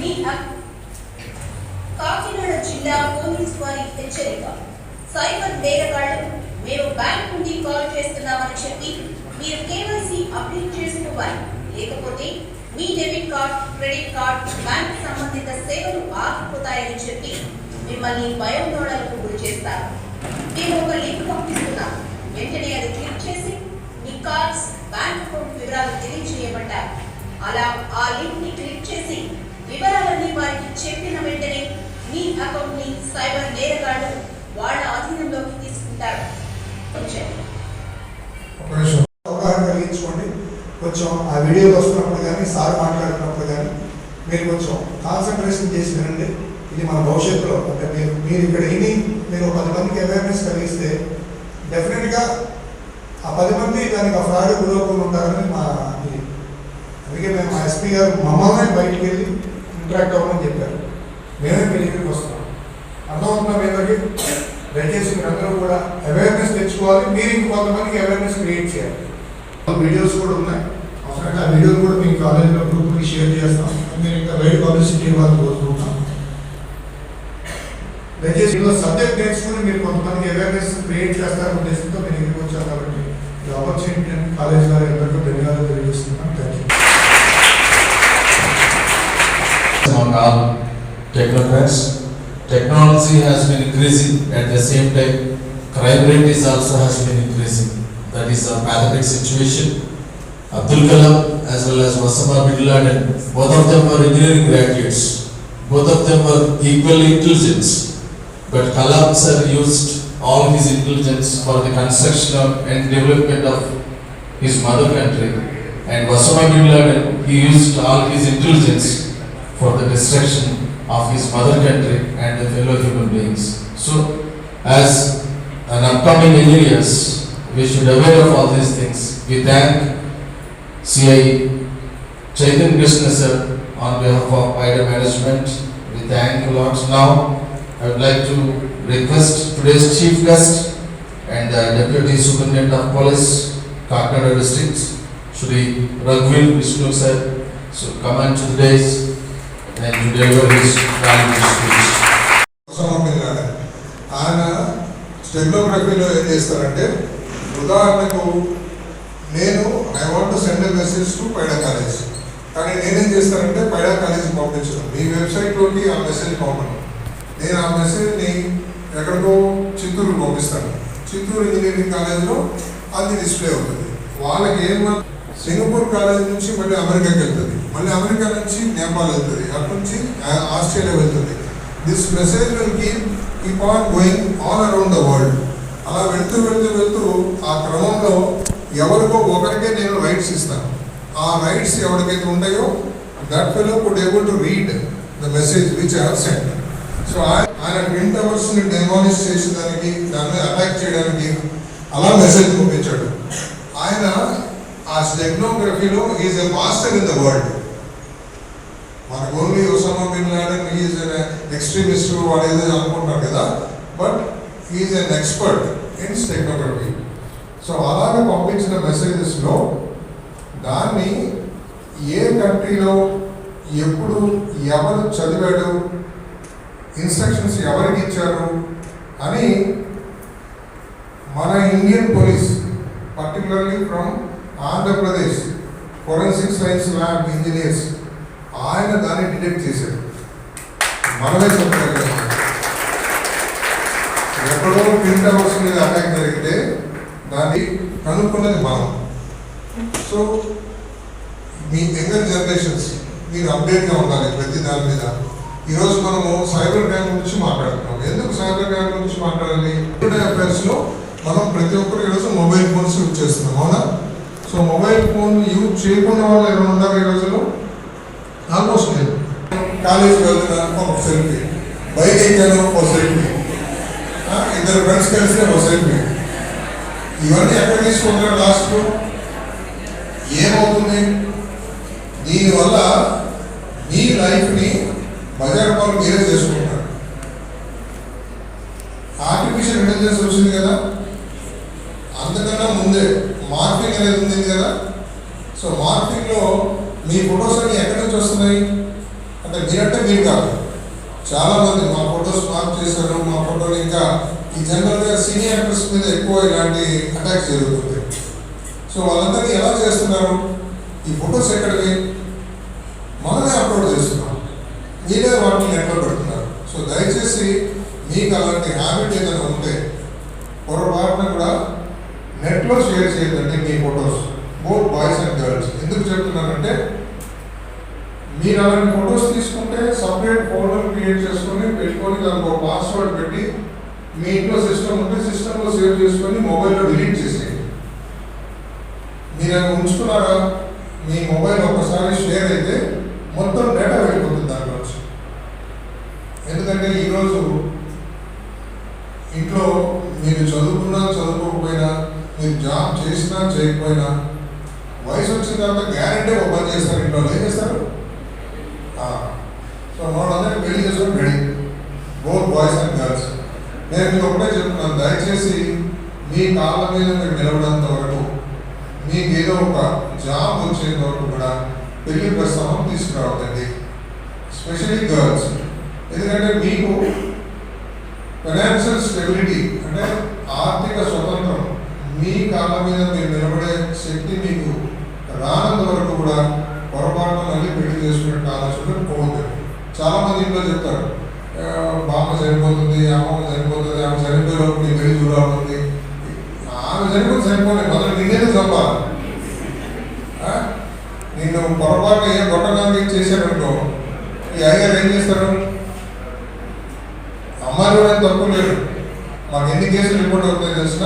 మీ కాకినాడ జిల్లా పోలీస్ వారి హెచ్చరిక. సైబర్ నేరగాళ్ళు మేము బ్యాంక్ నుండి కాల్ చేస్తున్నామని చెప్పి మీరు కేవైసీ అప్డేట్ చేసుకోవాలి లేకపోతే మీ debit card credit card bank సంబంధిత సేవలు ఆగిపోతాయని చెప్పి మిమ్మల్ని భయోందోళనకు గురి చేస్తారు. మేము ఒక లింక్ పంపిస్తున్నాం. వెంటనే అది క్లిక్ చేసి మీ కార్డ్స్ బ్యాంక్ అకౌంట్ వివరాలు తెలియజేయబడ్డాయి. అలా ఆ లింక్ని క్లిక్ చేసి వివరాలన్నీ వారికి చెప్పిన వెంటనే మీ అకౌంట్ని సైబర్ నేరగాళ్ళు వాళ్ళ ఆధీనంలోకి తీసుకుంటారు. కొంచెం. అవగాహన కలిగించుకోండి. కొంచెం ఆ వీడియోలు వస్తున్నప్పుడు కానీ సార్ మాట్లాడుతున్నప్పుడు కానీ మీరు కొంచెం కాన్సన్ట్రేషన్ చేసి వినండి. ఇది మన భవిష్యత్తులో అంటే మీరు మీరు ఇక్కడ విని మీరు ఒక పది మందికి అవేర్నెస్ కలిగిస్తే డెఫినెట్గా ఆ పది మంది దానికి ఆ ఫ్రాడ్ గురవుకుండా ఉంటారని మా అందుకే మేము మా ఎస్పీ గారు మమ్మల్ని బయటికి వెళ్ళి ఇంటరాక్ట్ అవ్వమని చెప్పారు. మేమే మీ వస్తున్నాం. అర్థమవుతున్నా మీ దయచేసి మీరందరూ కూడా అవేర్నెస్ తెచ్చుకోవాలి. మీరు ఇంకొంతమందికి అవేర్నెస్ క్రియేట్ చేయాలి. వీడియోస్ కూడా ఉన్నాయి. అవసరంగా ఆ వీడియోలు కూడా మీ కాలేజీలో గ్రూప్కి షేర్ చేస్తాం. మీరు ఇంకా వైడ్ పబ్లిసిటీ ఇవ్వాలని కోరుకుంటున్నాం. దయచేసి ఇందులో సబ్జెక్ట్ నేర్చుకుని మీరు కొంతమందికి అవేర్నెస్ క్రియేట్ చేస్తారనే ఉద్దేశంతో మీరు ఇక్కడికి వచ్చారు కాబట్టి ఈ ఆపర్చునిటీ కాలేజ్ వారి అందరికీ ధన్యవాదాలు తెలియజేస్తున్నాను thank you technocrats. Technology has been increasing at the same time, crime rate is also has been increasing. That is a pathetic situation. Abdul Kalam as well as Osama bin Laden, both of them were engineering graduates. Both of them were equally intelligent. But Kalam sir used all his intelligence for the construction of and development of his mother country. And Osama bin Laden, he used all his intelligence for the destruction of his mother country and the fellow human beings. So, as an upcoming engineers, we should aware of all these things. We thank CI Chaitan Krishna sir on behalf of IDA management. We thank a lot. Now, I would like to request today's chief guest and the deputy superintendent of police, Kakinada district, Shri Raghvir Vishnu sir, so come on to the days and to deliver his valuable speech. ఆయన స్టెగ్నోగ్రఫీలో ఏం చేస్తారంటే ఉదాహరణకు నేను I want to send a message to Pydah college కానీ నేనేం చేస్తానంటే పైడా college పంపించడం. మీ వెబ్సైట్లోకి ఆ మెసేజ్ పంపను నేను ఆ మెసేజ్ని ఎక్కడికో చిత్తూరు పంపిస్తాను. చిత్తూరు ఇంజనీరింగ్ కాలేజ్లో అది డిస్ప్లే అవుతుంది. వాళ్ళకి ఏమన్నా సింగపూర్ కాలేజ్ నుంచి మళ్ళీ అమెరికాకి వెళ్తుంది. మళ్ళీ అమెరికా నుంచి నేపాల్ వెళ్తుంది. అటు నుంచి ఆస్ట్రేలియా వెళ్తుంది. This message will keep keep on going all around the world అలా వెళ్తూ వెళ్తూ వెళ్తూ ఆ క్రమంలో ఎవరికో ఒకరికే నేను రైట్స్ ఇస్తాను. ఆ రైట్స్ ఎవరికైతే ఉంటాయో that fellow could able to read the message which I have send so ఆయన ట్విన్ టవర్స్ని డెమాలిష్ చేసేదానికి దాని మీద అటాక్ చేయడానికి అలా మెసేజ్ పంపించాడు. ఆయన ఆ స్టెగ్నోగ్రఫీలో is a master in the world మనకు only Osama bin Laden is extremist వాడు ఏదో అనుకుంటారు కదా. But is an expert in technography so అలాగే పంపించిన మెసేజెస్లో దాన్ని ఏ కంట్రీలో ఎప్పుడు ఎవరు చదివాడు ఇన్స్ట్రక్షన్స్ ఎవరికి ఇచ్చారు అని మన Indian police particularly from Andhra Pradesh forensic science lab engineers ఆయన దాన్ని డిటెక్ట్ చేశాడు మనమే చెప్పారు ఎక్కడో ప్రింట్ టవర్స్ మీద అటాక్ జరిగితే దాన్ని కనుక్కున్నది మనం. సో మీ యంగర్ జనరేషన్స్ మీరు అప్డేట్గా ఉండాలి ప్రతి దాని మీద. ఈరోజు మనము సైబర్ క్రైమ్ గురించి మాట్లాడుతున్నాం. ఎందుకు సైబర్ క్రైమ్ గురించి మాట్లాడాలి? టుడే అఫైర్స్లో మనం ప్రతి ఒక్కరు ఈరోజు మొబైల్ ఫోన్స్ యూజ్ చేస్తున్నాం. అవునా? సో మొబైల్ ఫోన్ యూజ్ చేయకుండా వాళ్ళు ఎవరు ఉన్నారు ఈ రోజుల్లో? ఆల్మోస్ట్ లేదు. కాలేజీకి వెళ్తున్నాను ఒక సెల్ఫీ. బైక్ ఎక్కాను ఒక సెల్ఫీ. ఇద్దరు ఫ్రెండ్స్ కలిసి ఒక సెల్ఫీ. ఇవన్నీ ఎక్కడ తీసుకుంటారు లాస్ట్? ఏమవుతుంది? దీనివల్ల మీ లైఫ్ని బజార్ పాలు మీరే చేసుకుంటారు ఆర్టిఫిషియల్ ఇంటెలిజెన్స్ వచ్చింది కదా అంతకన్నా ముందే మార్కింగ్ అనేది ఉంది కదా సో మార్ఫింగ్లో మీ ఫొటోస్ అన్ని ఎక్కడి నుంచి వస్తున్నాయి? అంటే మీరంటే మీరు కాదు. చాలామంది మా ఫొటోస్ మార్క్ చేశారు మా ఫోటోలు ఇంకా ఈ జనరల్గా సీనియర్ యాక్టర్స్ మీద ఎక్కువ ఇలాంటి అటాక్ జరుగుతుంది సో వాళ్ళందరినీ ఎలా చేస్తున్నారు? ఈ ఫొటోస్ ఎక్కడివి? మనమే అప్లోడ్ చేస్తున్నాం. మీరే వాటిని నెట్లో పెడుతున్నారు? సో దయచేసి మీకు అలాంటి హ్యాబిట్ ఏదైనా ఉంటే పొరపాటున కూడా నెట్లో షేర్ చేయదండి మీ photos both boys and girls ఎందుకు చెప్తున్నానంటే మీరు అలాంటి ఫొటోస్ తీసుకుంటే సపరేట్ ఫోల్డర్ క్రియేట్ చేసుకొని పెట్టుకొని దానికి ఒక పాస్వర్డ్ పెట్టి మీ ఇంట్లో సిస్టమ్ ఉంటే సిస్టంలో సేవ్ చేసుకొని మొబైల్లో డిలీట్ చేసేయండి. మీరు అవి ఉంచుకున్నారా? మీ మొబైల్ ఒకసారి షేర్ అయితే మొత్తం డేటా వెళ్ళిపోతుంది దాంట్లోంచి ఎందుకంటే ఈరోజు ఇంట్లో మీరు చదువుకున్నా చదువుకోకపోయినా మీరు జాబ్ చేసినా చేయకపోయినా వచ్చిన తర్వాత గ్యారంటీ ఒక పని చేస్తారు ఇంట్లో ఏం చేస్తారు? ఆ, సో వాళ్ళందరినీ పెళ్ళి చేసుకుని ready both boys and girls నేను మీకు ఒకటే చెప్తున్నాను. దయచేసి మీ కాళ్ళ మీద మీరు నిలబడంత వరకు మీకు ఏదో ఒక జాబ్ వచ్చేంత వరకు కూడా పెళ్ళి ప్రస్తావం తీసుకురావద్దండి. స్పెషలీ గర్ల్స్ ఎందుకంటే మీకు ఫైనాన్షియల్ స్టెబిలిటీ అంటే ఆర్థిక స్వతంత్రం మీ కాళ్ళ మీద మీరు నిలబడే శక్తి మీకు రానంత వరకు కూడా పొరపాటున మళ్ళీ పెళ్ళి చేసుకునే ఆలోచన పోవద్దు చాలా మంది ఇంట్లో చెప్తారు బామ్మ చనిపోతుంది అమ్మమ్మ చనిపోతుంది ఆమె చనిపోయేటప్పుడు నీ పెళ్ళి ఉంది ఆమె చనిపోతే చనిపోలేదు మొదలు నిన్నేది చంపాలి. నిన్ను పొరపాటు ఏ గొట్టడానికి చేశారనుకో ఈ అయ్యారు ఏం చేస్తారు? అమ్మాయి కూడా ఏం తప్పు లేదు. మాకు ఎన్ని కేసులు రిపోర్ట్ అవుతాయో తెలిసిన?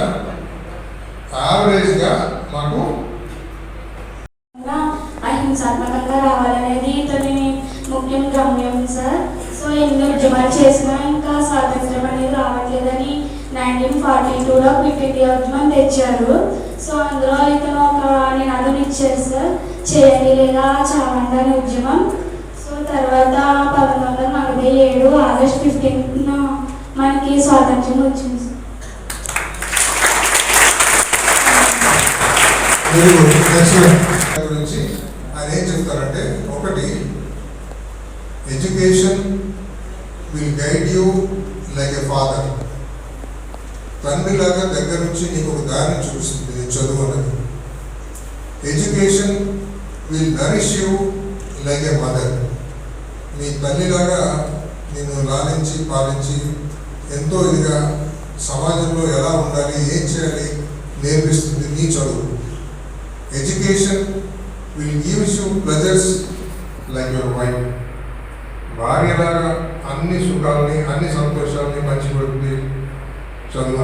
యావరేజ్గా మాకు హింసాత్మకంగా రావాలనేది ఇతని ముఖ్యం గమ్యం సార్ సో ఎన్ని ఉద్యమాలు చేసినా ఇంకా స్వాతంత్రం అనేది రావట్లేదని నైన్టీన్ ఫార్టీ టూలో క్విట్ ఇండియా ఉద్యమం తెచ్చారు. సో అందులో ఇతను ఒక నినాదం ఇచ్చారు సార్ చేయండి లేదా చావండి అనే ఉద్యమం. సో తర్వాత పంతొమ్మిది వందల నలభై ఏడు ఆగస్ట్ ఫిఫ్టీన్ మనకి స్వాతంత్రం వచ్చింది సార్ మీరు గురించి ఆయన ఏం చెప్తారంటే ఒకటి education will guide you like a father తండ్రిలాగా దగ్గర నుంచి నీకు ఒక దారిని చూపిస్తుంది చదువు అనేది. Education will nourish you like a mother మీ తల్లిలాగా నేను లాలించి పాలించి ఎంతో ఇదిగా సమాజంలో ఎలా ఉండాలి ఏం చేయాలి నేర్పిస్తుంది నీ చదువు. Education will gives you pleasures like your wife భార్యలాగా అన్ని సుఖాలని అన్ని సంతోషాలని పంచిపెడుతుంది చదువు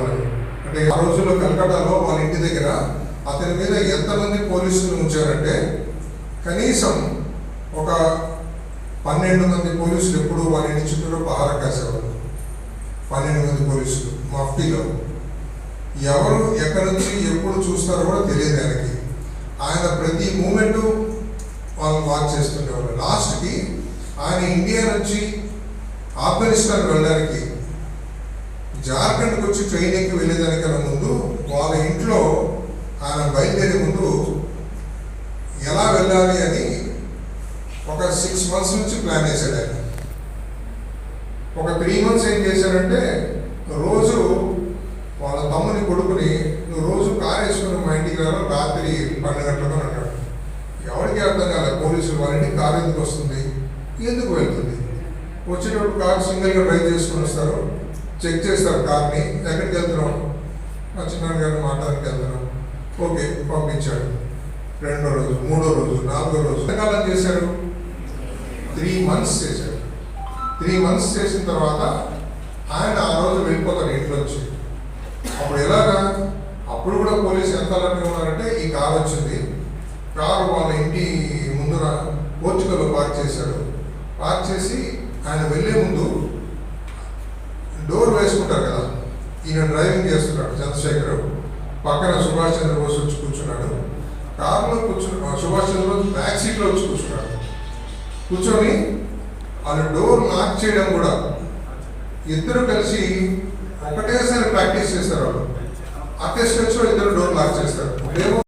అంటే ఆ రోజుల్లో కలకటాలో వాళ్ళ ఇంటి దగ్గర అతని మీద ఎంతమంది పోలీసులు ఉంచారంటే కనీసం ఒక పన్నెండు మంది పోలీసులు ఎప్పుడు వాళ్ళ ఇంటి చుట్టూ పహార కాసేవాళ్ళు. పన్నెండు మంది పోలీసులు మఫ్టీలో ఎవరు ఎక్కడి నుంచి ఎప్పుడు చూస్తారో కూడా తెలియదు ఆయనకి. ఆయన ప్రతి మూమెంటు వాళ్ళు వాచ్ చేస్తుండేవాళ్ళు. లాస్ట్కి ఆయన ఇండియా నుంచి ఆఫ్ఘనిస్తాన్ వెళ్ళడానికి జార్ఖండ్కి వచ్చి ట్రైనింగ్కి వెళ్ళేదానికన్నా ముందు వాళ్ళ ఇంట్లో ఆయన బయలుదేరే ముందు ఎలా వెళ్ళాలి అని ఒక సిక్స్ మంత్స్ నుంచి ప్లాన్ చేశాడు ఆయన. ఒక త్రీ మంత్స్ ఏం చేశాడంటే రోజు వాళ్ళ తమ్ముని కొడుకుని నువ్వు రోజు కారు వేసుకుని మా ఇంటికి రా రాత్రి పన్నెండు గంటలకు అని అన్నాడు ఎవరికి అర్థం కాలేదు పోలీసులు వాళ్ళ కారు ఎందుకు వస్తుంది? ఎందుకు వెళ్తుంది? వచ్చేటప్పుడు కారు సింగిల్గా డ్రైవ్ చేసుకుని వస్తారు. చెక్ చేస్తారు కార్ని. ఎక్కడికి వెళ్తున్నాం మా చిన్నాన్న గారిని మాట్లాడడానికి వెళ్తున్నాం. ఓకే పంపించాడు. రెండో రోజు మూడో రోజు నాలుగో రోజు. ఎంతకాలం చేశారు త్రీ మంత్స్ చేశాడు. త్రీ మంత్స్ చేసిన తర్వాత ఆయన ఆ రోజు వెళ్ళిపోతారు వచ్చి అప్పుడు ఎలాగా? అప్పుడు కూడా పోలీసు ఎంత అలర్ట్గా ఉన్నారంటే ఈ కారు వచ్చింది. కారు వాళ్ళ ఇంటి ముందర పోర్చుగల్లో పార్క్ చేశాడు. పార్క్ చేసి ఆయన వెళ్ళే ముందు డోర్ వేసుకుంటారు కదా ఈయన డ్రైవింగ్ చేస్తున్నాడు చంద్రశేఖర్ పక్కన సుభాష్ చంద్రబోస్ వచ్చి కూర్చున్నాడు. కారులో కూర్చున్న సుభాష్ చంద్రబోస్ బ్యాక్ సీట్లో వచ్చి కూర్చున్నాడు. కూర్చొని వాళ్ళు డోర్ లాక్ చేయడం కూడా ఇద్దరు కలిసి ఒకటేసారి ప్రాక్టీస్ చేస్తారు వాళ్ళు. అటే స్టెప్స్లో ఇద్దరు డోర్ లాక్ చేస్తారు.